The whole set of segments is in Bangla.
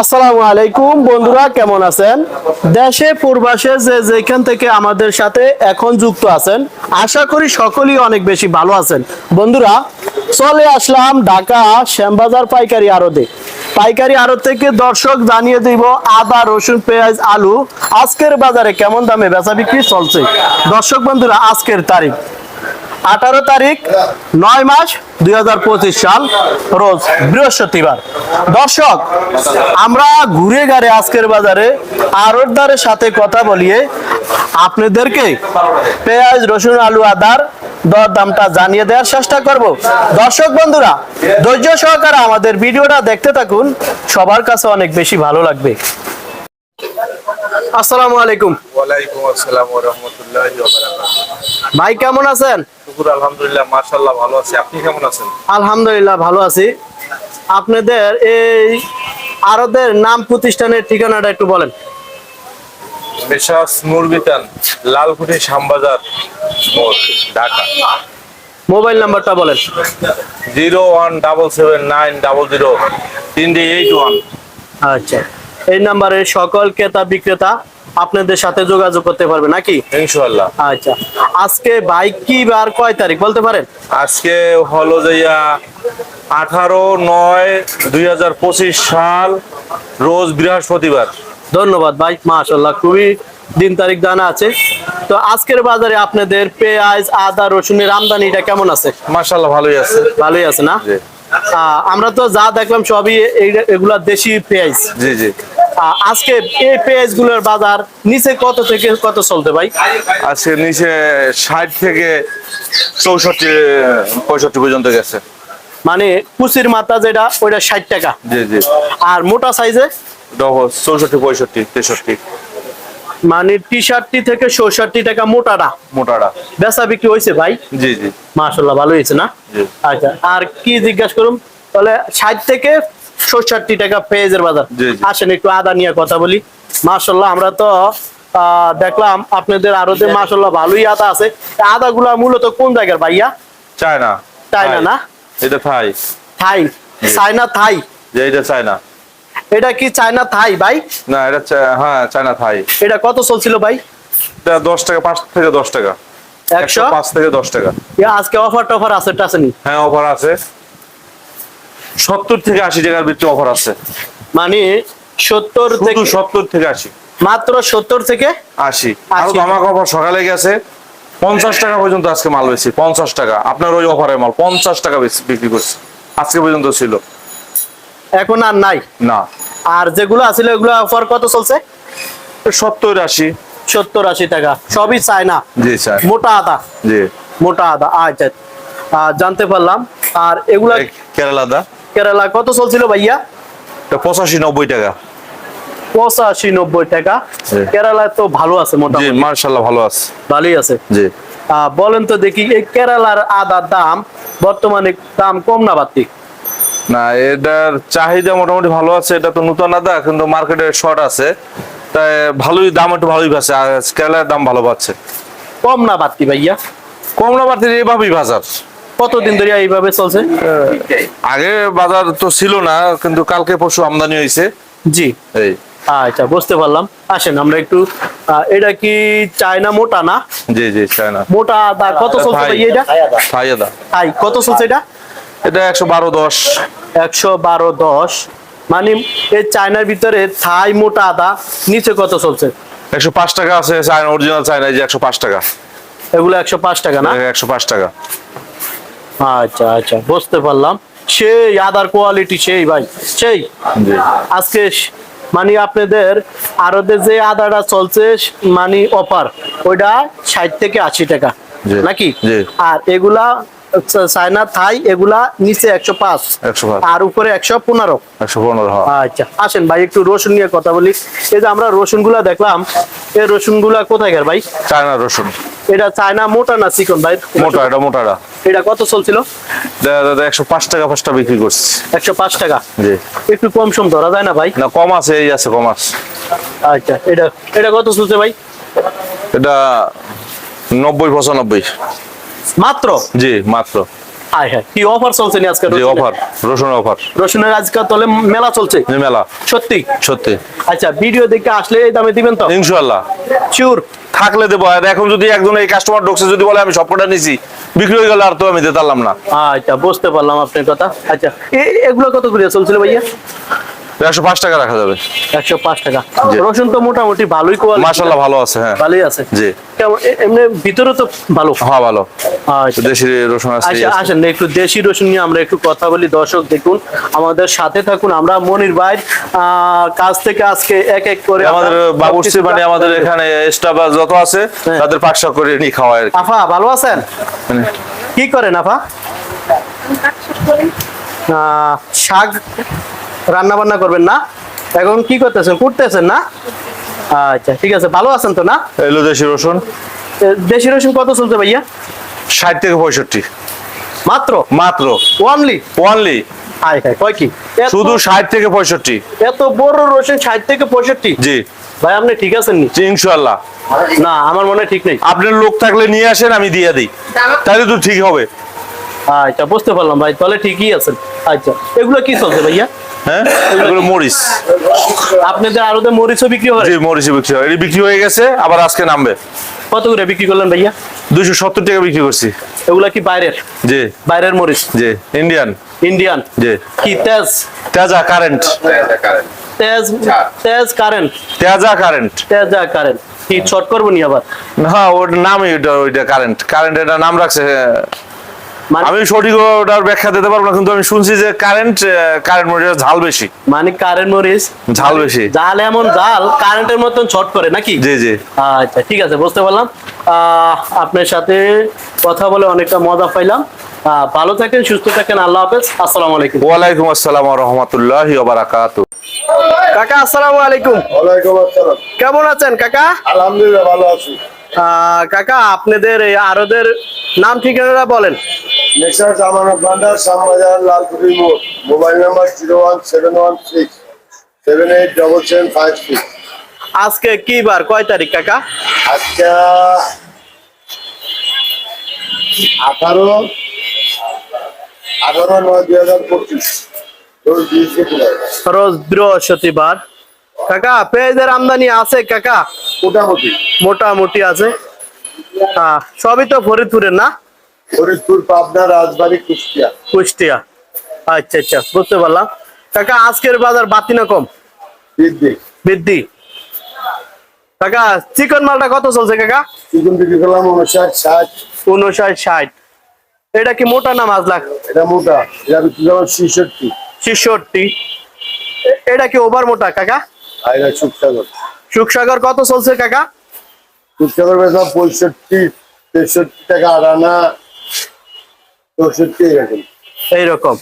আসসালামু আলাইকুম, বন্ধুরা, কেমন আছেন? দেশে, পূর্বাসে, যে যেখান থেকে আমাদের সাথে এখন যুক্ত আছেন, আশা করি সকলেই অনেক বেশি ভালো আছেন। বন্ধুরা, চলে আসলাম ঢাকা শ্যামবাজার পাইকারি আড়তে। পাইকারি আড়ত থেকে দর্শক জানিয়ে দিব আদা, রসুন, পেঁয়াজ, আলু। আজকের বাজারে কেমন দামে বেচা বিক্রি চলছে? দর্শক বন্ধুরা, আজকের তারিখ। আঠারো তারিখ, নয় মাস দুই হাজার পঁচিশ সাল, রোজ বৃহস্পতিবার। দর্শক, আমরা ঘুরে গাড়ে আজকের বাজারে আড়তদারের সাথে কথা বলিয়ে আপনাদেরকে পেঁয়াজ, রসুন, আলু, আদার দর দামটা জানিয়ে দেওয়ার চেষ্টা করব। দর্শক বন্ধুরা, ধৈর্য সহকারে আমাদের ভিডিওটা দেখতে থাকুন। সবার কাছে অনেক বেশি ভালো লাগবে। আসসালামু আলাইকুম। ওয়ালাইকুম আসসালাম ওয়া রাহমাতুল্লাহি ওয়া বারাকাতুহু। ভাই কেমন আছেন? শুকুর আলহামদুলিল্লাহ মাশাআল্লাহ ভালো আছি। আপনি কেমন আছেন? আলহামদুলিল্লাহ ভালো আছি। আপনাদের এই আরদের নাম প্রতিষ্ঠানের ঠিকানাটা একটু বলেন। মেশাস লালকুঠি শ্যামবাজার মোড় ঢাকা। মোবাইল নাম্বারটা বলেন। Zero one double seven nine double zero তিনটে এইট ওয়ান। আচ্ছা। এই নাম্বারে সকল ক্রেতা বিক্রেতা আপনাদের সাথে যোগাযোগ করতে পারবে নাকি? ইনশাআল্লাহ। আচ্ছা। আজকে বাইক কি বার কয় তারিখ বলতে পারেন? আজকে হলো যাইয়া আঠারো নয় দুই সাল রোজ বৃহস্পতিবার। ধন্যবাদ ভাই মাশাল্লাহ খুবই দিন তারিখ জানা আছে। তো আজকের বাজারে আপনাদের পেঁয়াজ আদা রসুনের আমদানিটা কেমন আছে? মাশাআল্লাহ ভালোই আছে। ভালোই আছে না? আমরা তো যা দেখলাম সবই এগুলা দেশি পেঁয়াজ। জি জি। আজকে এই পেঁয়াজগুলোর বাজার নিচে কত থেকে কত চলতে ভাই? আজকে নিচে ষাট থেকে চৌষট্টি পঁয়ষট্টি পর্যন্ত গেছে। মানে কুচির মাথা যেটা ওইটা ষাট টাকা। জি জি। আর মোটা সাইজে চৌষট্টি পঁয়ষট্টি তেষট্টি। মানে টি শার্টটি থেকে চৌষট্টি টাকা মোটাটা। মোটাটা। বেচা বিক্রি হয়েছে ভাই? জি জি। মাশাল্লাহ ভালো হয়েছে না? আচ্ছা আর কি জিজ্ঞাসা করুন তাহলে ষাট থেকে চৌষট্টি টাকা পেঁয়াজের বাজার। আসেন একটু আদা নিয়ে কথা বলি। মাশাল্লাহ আমরা তো দেখলাম আপনাদের আরতে মাশাল্লাহ ভালোই আদা আছে। আদা গুলা মূলত কোন জায়গার ভাইয়া? চায়না। চায়না না? এটা থাই। থাই। চায়না থাই? যে এটা চায়না। এটা কি চায়না থাই ভাই? না এটা হ্যাঁ চায়না থাই। এটা কত চলছিল ভাই? এটা দশ টাকা পাঁচ থেকে দশ টাকা। একশো? একশো পাঁচ থেকে দশ টাকা। আজকে অফার টফার আছে টাসেনি হ্যাঁ অফার আছে। সত্তর থেকে আশি টাকার ভিতরে অফার আছে। মানে সত্তর থেকে সত্তর থেকে আশি। মাত্র সত্তর থেকে আশি। আরও। ধামাক অফার সকালে গেছে। পঞ্চাশ টাকা পর্যন্ত আজকে মাল বেশি পঞ্চাশ টাকা। আপনার ওই অফারের মাল পঞ্চাশ টাকা বেশি বিক্রি করছে। আজকে পর্যন্ত ছিল। এখন আর নাই? না। আর যেগুলো আছিল এগুলো অফার কত চলছে? সত্তর আশি। সত্তর আশি টাকা। সবই চায়না। জি স্যার মোটা আদা। জি। মোটা আদা। আচ্ছা। জানতে পারলাম। আর এগুলা কেরালা দা কেরালা কত চলছিল ভাইয়া? পঁচাশি নব্বই টাকা। পঁচাশি নব্বই টাকা। জি। কেরালায় তো ভালো আছে জি মোটামুটি মার্শাল্লাহ ভালো আছে। ভালোই আছে। জি। বলেন তো দেখি এই কেরালার আদার দাম বর্তমানে দাম কম না বাড়তি? না এটার চাহিদা মোটামুটি ভালো আছে। এটা তো নতুন আদা কিন্তু মার্কেটে শর্ট আছে। তাই ভালোই দাম একটু ভালোই পাচ্ছে। আর কেরালার দাম ভালো পাচ্ছে। কম না বাড়তি ভাইয়া? কম না বাড়তে এইভাবেই বাজার। কতদিন ধরে এইভাবে চলছে? আগে বাজার তো ছিল না কিন্তু কালকে পরশু আমদানি হয়েছে। জি। এই। আচ্ছা বুঝতে পারলাম। আসেন আমরা একটু এটা কি চায়না মোটা না? জি জি চায়না। মোটা আদা কত চলছে এটা থাই। আদা তাই কত চলছে এটা? এটা একশো বারো দশ। একশো বারো দশ। মানে এই চায়নার ভিতরে থাই মোটা আদা নিচে কত চলছে? একশো পাঁচ টাকা আছে চায়না অরিজিনাল চায়না যে একশো পাঁচ টাকা। এগুলো একশো পাঁচ টাকা না? একশো পাঁচ টাকা। আচ্ছা আচ্ছা বুঝতে পারলাম। সেই আদার কোয়ালিটি সেই ভাই সেই। আজকে মানে আপনাদের আরদের যে আদাটা চলছে মানে অপার ওইটা ষাট থেকে আশি টাকা নাকি? আর এগুলা চায়না থাই এগুলা নিচে একশো পাঁচ আর উপরে একশো পনেরো। একশো পনেরো হ্যাঁ। আচ্ছা আসেন ভাই একটু রসুন নিয়ে কথা বলি। এই যে আমরা রসুনগুলা দেখলাম এই রসুনগুলা কোথায় গেল ভাই? চায়না রসুন। এটা চায়না মোটা না চিকন ভাই? মোটা এটা মোটাটা এটা কত চলছিল? একশো পাঁচ টাকা পাঁচটা বিক্রি করছি। একশো পাঁচ টাকা? জি। একটু কম সম ধরা যায় না ভাই? না কম আছে এই আছে কম আছে। আচ্ছা এটা এটা কত চলছে ভাই? এটা নব্বই পঁচানব্বই। মাত্র? জি মাত্র। হাই হাই কি অফার চলছে নি আজকে জি অফার রসুন অফার রসুনের আজকে তলে মেলা চলছে। মেলা। সত্যি? সত্যি। আচ্ছা ভিডিও দেখে আসলে এই দামে দিবেন তো? ইনশাল্লাহ শিওর থাকলে দেবো। আর এখন যদি একজন এই কাস্টমার ঢুকছে, যদি বলে আমি সবকটা নিছি, বিক্রি হয়ে গেল আর তো আমি দিতে পারলাম না। আচ্ছা বুঝতে পারলাম আপনার কথা। আচ্ছা এগুলো কত করে চলছিল ভাইয়া? একশো পাঁচ টাকা রাখা যাবে। একশো পাঁচ টাকা। জি। রসুন তো মোটামুটি ভালোই কোয়ালিটি মাশাল্লাহ ভালো আছে হ্যাঁ। ভালোই আছে। জি। এমনি ভিতরে তো ভালো। হ্যাঁ ভালো। আচ্ছা। দেশি রসুন আছে আচ্ছা আসেন একটু দেশি রসুন নিয়ে আমরা একটু কথা বলি। দর্শক দেখুন আমাদের সাথে থাকুন। আমরা মনির ভাই কাছ থেকে আজকে এক এক করে আমাদের বাবুর্চি মানে আমাদের এখানে স্টাফ যত আছে হ্যাঁ। তাদের পাকশাক করে নিয়ে খাওয়ায় আর আফা ভালো আছেন? মানে কি করেন আফা? আহ, শাক রান্না বান্না করবেন না? এখন কি করতেছেন? কুটতেছেন না? আচ্ছা ঠিক আছে ভালো আছেন তো না? এলো দেশি রসুন। দেশি রসুন কত চলছে ভাইয়া? ষাট থেকে পঁয়ষট্টি। মাত্র? মাত্র। ওয়ানলি ওনলি হাই হাই কয় কি? শুধু ষাট থেকে পঁয়ষট্টি। এত বড় রসুন ষাট থেকে পঁয়ষট্টি? জি। ভাই আপনি ঠিক আছেন নি জি ইনশাল্লাহ না আমার মনে হয় ঠিক নেই। আপনার লোক থাকলে নিয়ে আসেন আমি দিয়ে দিই। তাহলে তো ঠিক হবে। আচ্ছা বুঝতে পারলাম ভাই তাহলে ঠিকই আছেন। আচ্ছা এগুলো কি চলছে ভাইয়া? হ্যাঁ? এগুলো মরিচ। আপনাদের আরও মরিচও বিক্রি হয়? জি বিক্রি হয়। এটি বিক্রি হয়ে গেছে আবার আজকে নামবে। কত করে বিক্রি করলেন ভাইয়া? দুইশো সত্তর টাকা বিক্রি করছি। এগুলা কি বাইরের? জি। বাইরের মরিচ? জি ইন্ডিয়ান। ইন্ডিয়ান? জি। কি তেজ? তেজা কারেন্ট। তেজ তেজ কারেন্ট? তেজা কারেন্ট। তেজা কারেন্ট। কি শর্ট করব নি আবার? হ্যাঁ ওর নামই ওইটা ওইটা কারেন্ট। কারেন্ট এটা নাম রাখছে মানে আমি সঠিক ওটার ব্যাখ্যা দিতে পারব না কিন্তু আমি শুনছি যে কারেন্ট কারেন্ট মরিচের ঝাল বেশি। মানে কারেন্ট মরিচ ঝাল বেশি। জাল এমন জাল কারেন্টের মতন শর্ট করে নাকি? জি জি। আচ্ছা ঠিক আছে বুঝতে পারলাম। আপনার সাথে কথা বলে অনেকটা মজা পাইলাম। ভালো থাকেন সুস্থ থাকেন আল্লাহ হাফেজ। আসসালামু আলাইকুম। ওয়ালাইকুম আসসালাম রহমতুল্লাহ বারাকাতু। কাকা আসসালামু আলাইকুম। ওয়ালাইকুম আসসালাম। কেমন আছেন কাকা? আলহামদুলিল্লাহ ভালো আছি। কাকা আপনাদের এই আরদের নাম ঠিকানাটা বলেন। ভান্ডার শ্যামবাজার মোড়। Mobile number zero one seven one six seven eight double seven five six. আজকে কি বার? কয় তারিখ কাকা? আজকে আঠারো আঠারো নয় দুই হাজার পঁচিশ। রোজ বৃহস্পতিবার। কাকা পেঁয়াজের আমদানি আছে কাকা? মোটামুটি। মোটামুটি আছে। হ্যাঁ সবই তো ফরিদপুরের না? ফরিদপুর পাবনা রাজবাড়ী কুষ্টিয়া। কুষ্টিয়া। আচ্ছা আচ্ছা বুঝতে পারলাম। কাকা আজকের বাজার বাতি না কম? বৃদ্ধি। বৃদ্ধি। কাকা চিকন মালটা কত চলছে কাকা? চিকন বিক্রি করলাম উনষাট ষাট। উনষাট ষাট। এটা কি মোটা না মাছলা এটা মোটা। এটা বিক্রি করলাম ছিষট্টি। ছেষট্টি। এটা কি ওভার মোটা কাকা? আর এটা সুখসাগর সুখসাগর কত চলছে কাকা? সুখসাগর বেচলাম পঁয়ষট্টি তেষট্টি টাকা আড়ানা চৌষট্টি এরকম এইরকম।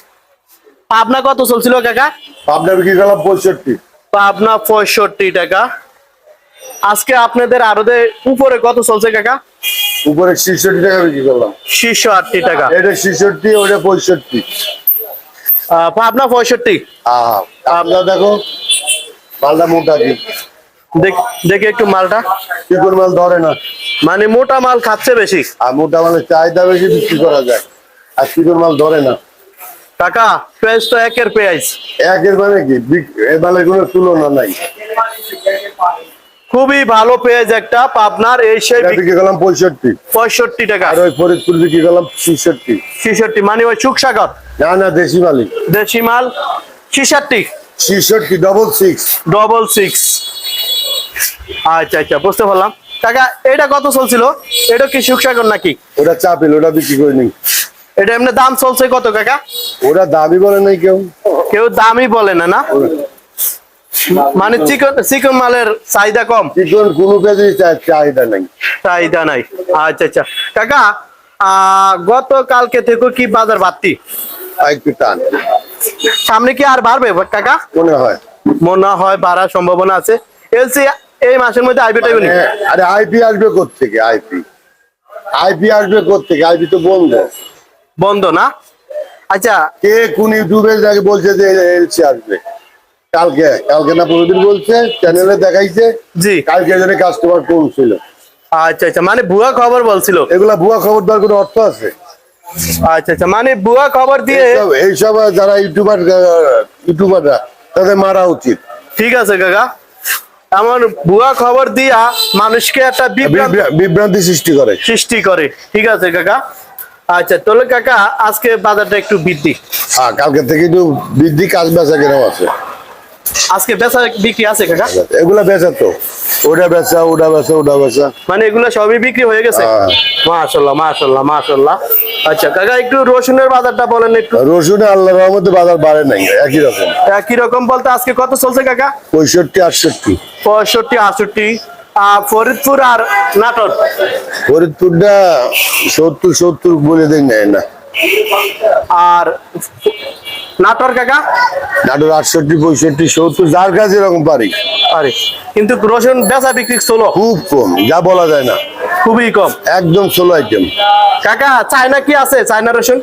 পাবনা কত চলছিল কাকা? পাবনা বিক্রি করলাম পঁয়ষট্টি। পাবনা পঁয়ষট্টি টাকা। আজকে আপনাদের আরদে উপরে কত চলছে কাকা? উপরে ছিষট্টি টাকা বিক্রি করলাম। শীর্ষ আটটি টাকা। এটা ছিষট্টি ওটা পঁয়ষট্টি। পাবনা পঁয়ষট্টি। আপনার দেখো মালটা মোটা কি। দেখ- দেখি একটু মালটা। চিকন মাল ধরে না। মানে মোটা মাল খাচ্ছে বেশি। আর মোটা মালের চাহিদা বেশি বিক্রি করা যায়। আর চিকন মাল ধরে না। কাকা পেঁয়াজ তো একের পেঁয়াজ। একের মানে কি? বিক- মালের কোনো তুলনা নাই। খুবই ভালো পেঁয়াজ একটা পাবনার এই সেই এটা বিক্রি করলাম পঁয়ষট্টি। পঁয়ষট্টি টাকা। আর ওই ফরিদপুর বিক্রি করলাম ছিষট্টি। ছিষট্টি মানে ওই সুখসাগর না না দেশি দেশি মাল ছিষট্টি। ছিষট্টি ডবল সিক্স ডবল সিক্স আচ্ছা আচ্ছা বুঝতে পারলাম। কাকা এটা কত চলছিল? এটা কি সুখসাগর নাকি? ওটা চাপিল ওটা বিক্রি করে নি। এটা এমনি দাম চলছে কত কাকা? ওরা দাবি বলে নাই কেউ। কেউ দামই বলে না না? মানে চিকন চিকন মালের চাহিদা কম? চিকন কোনো কাজে চাহিদা নাই। চাহিদা নাই। আচ্ছা আচ্ছা। কাকা আহ, গতকালকে থেকে কি বাজার বাড়তি? একটু টান। সামনে কি আর বাড়বে কাকা? মনে হয়। মনে হয় বাড়ার সম্ভাবনা আছে। এলসি এই মাসের মধ্যে আইপি টাইবে মানে, আরে আইপি আসবে কোথেকে আইপি? আইপি আসবে কোথেকে আইপি তো বন্ধ। বন্ধ না? আচ্ছা। কে কোন ইউটিউবে যাকে বলছে যে এলসি আসবে? কালকে কালকে না পরদিন বলছে চ্যানেলে দেখাইছে। জি। কালকে জন্য কাস্টমার কম ছিল। আচ্ছা আচ্ছা মানে ভুয়া খবর বলছিল। এগুলা ভুয়া খবর দেওয়ার কোনো অর্থ আছে? আচ্ছা আচ্ছা মানে ভুয়া খবর দিয়ে এইসব- এইসব যারা ইউটিউবার ইউটিউবাররা তাদের মারা উচিত। ঠিক আছে কাকা। এমন ভুয়া খবর দিয়া মানুষকে একটা বিভ্রান্ত সৃষ্টি করে। সৃষ্টি করে। ঠিক আছে কাকা? আচ্ছা তোলে কাকা আজকে বাজারটা একটু বৃদ্ধি। হ্যাঁ কালকে থেকে একটু বৃদ্ধি কাজ বেচা কেনাও আছে। আজকে বেচা বিক্রি আছে কাকা? এগুলা বেচা তো। ওটা বেচা ওটা বেচা ওটা বেচা। মানে এগুলো সবই বিক্রি হয়ে গেছে? হ্যাঁ। মাশাল্লাহ মাশাল্লাহ মাশাল্লাহ আচ্ছা কাকা একটু রসুনের বাজারটা বলেন একটু। রসুনে আল্লাহ রহমতে বাজার বাড়ে নাই একই রকম। একই রকম বলতে আজকে কত চলছে কাকা? পঁয়ষট্টি আটষট্টি। পঁয়ষট্টি আটষট্টি। ফরিদপুর আর নাটোর? ফরিদপুরটা সত্তর সত্তর বলে দেন নেয় না। আর নাটোর কাকা? নাটোর আটষট্টি পঁয়ষট্টি সত্তর যার কাছে এরকম পারি। আরে কিন্তু রসুন বেচা বিক্রি খুব কম যা বলা যায় না। খুবই কম। একদম আইটেম কাকা চায়না কি আছে? চায়না রসুন?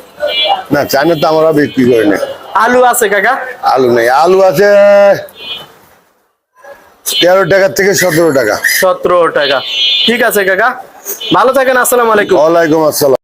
না চায়না তো আমরা বিক্রি করি না। আলু আছে কাকা? আলু নেই। আলু আছে তেরো টাকা থেকে সতেরো টাকা। সতেরো টাকা। ঠিক আছে কাকা। ভালো থাকেন আসসালামু আলাইকুম। ওয়ালাইকুম আসসালাম।